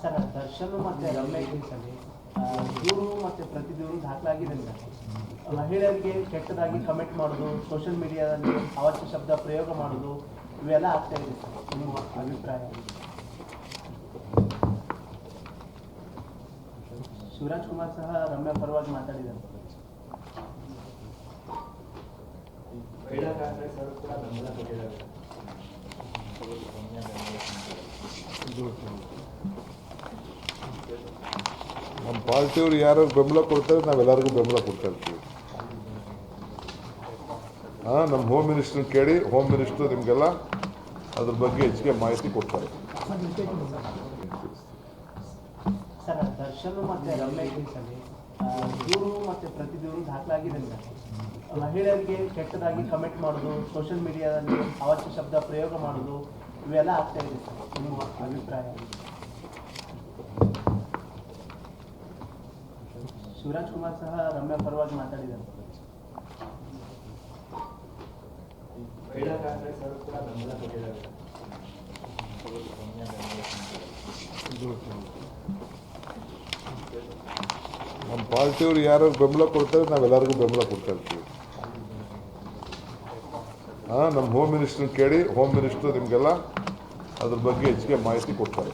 Sir Darshan ಮತ್ತೆ ರಮ್ಯ ಕೇಸಲ್ಲಿ ಆ, ದೂರು ಮತ್ತೆ ಪ್ರತಿ ದೂರು ದಾಖಲಾಗಿದೆ ಸರ್. ಮಹಿಳೆಯರಿಗೆ ಕೆಟ್ಟದಾಗಿ ಕಮೆಂಟ್ ಮಾಡೋದು ಸೋಷಿಯಲ್ ಮೀಡಿಯಾದಲ್ಲಿ ಅವಾಚ್ಯ ಶಬ್ದ ಪ್ರಯೋಗ ಮಾಡೋದು ಇವೆಲ್ಲ ಆಗ್ತಾ ಇದೆ ಸರ್ ನಿಮ್ಮ ಅಭಿಪ್ರಾಯ? ಶಿವರಾಜ್ ಕುಮಾರ್ ಸಹ ರಮ್ಯ ಪರವಾಗಿ ಮಾತಾಡಿದ್ದಾರೆ. ಮಹಿಳಾ ನಮ್ಮ ಪಾರ್ಟಿಯವ್ರು ಯಾರು ಬೆಂಬಲ ಕೊಡ್ತಾರೆ, ನಾವೆಲ್ಲರಿಗೂ ಬೆಂಬಲ ಕೊಡ್ತಾ ಇರ್ತೀವಿ. ಹಾಂ ನಮ್ಮ ಹೋಮ್ ಮಿನಿಸ್ಟ್ರನ್ನ ಕೇಳಿ ಹೋಮ್ ಮಿನಿಸ್ಟ್ರು ನಿಮಗೆಲ್ಲ ಅದ್ರ ಬಗ್ಗೆ ಹೆಚ್ಚಿಗೆ ಮಾಹಿತಿ ಕೊಡ್ತಾರೆ. ದರ್ಶನ್ ಮತ್ತೆ ಮತ್ತೆ ಪ್ರತಿ ಮಹಿಳೆಯರಿಗೆ ಕೆಟ್ಟದಾಗಿ ಕಮೆಂಟ್ ಮಾಡೋದು ಸೋಷಿಯಲ್ ಮೀಡಿಯಾದಲ್ಲಿ ಅವಶ್ಯ ಶಬ್ದ ಪ್ರಯೋಗ ಮಾಡೋದು, ಇವೆಲ್ಲ ಆಗ್ತಾ ಇದೆ ಸರ್, ನಿಮ್ಮ ಅಭಿಪ್ರಾಯ? ಶಿವರಾಜ್ ಕುಮಾರ್ ಸಹ ರಮ್ಯ ಪರವಾಗಿ ಮಾತಾಡಿದ್ದಾರೆ. ನಮ್ಮ ಪಾರ್ಟಿಯವ್ರು ಯಾರು ಬೆಂಬಲ ಕೊಡ್ತಾರೆ ನಾವೆಲ್ಲರಿಗೂ ಬೆಂಬಲ ಕೊಡ್ತಾ ಇರ್ತೀವಿ. ಹಾಂ ನಮ್ಮ ಹೋಮ್ ಮಿನಿಸ್ಟರ್ ಕೇಳಿ ಹೋಮ್ ಮಿನಿಸ್ಟರ್ ನಿಮಗೆಲ್ಲ ಅದ್ರ ಬಗ್ಗೆ ಹೆಚ್ಚಿಗೆ ಮಾಹಿತಿ ಕೊಡ್ತಾರೆ.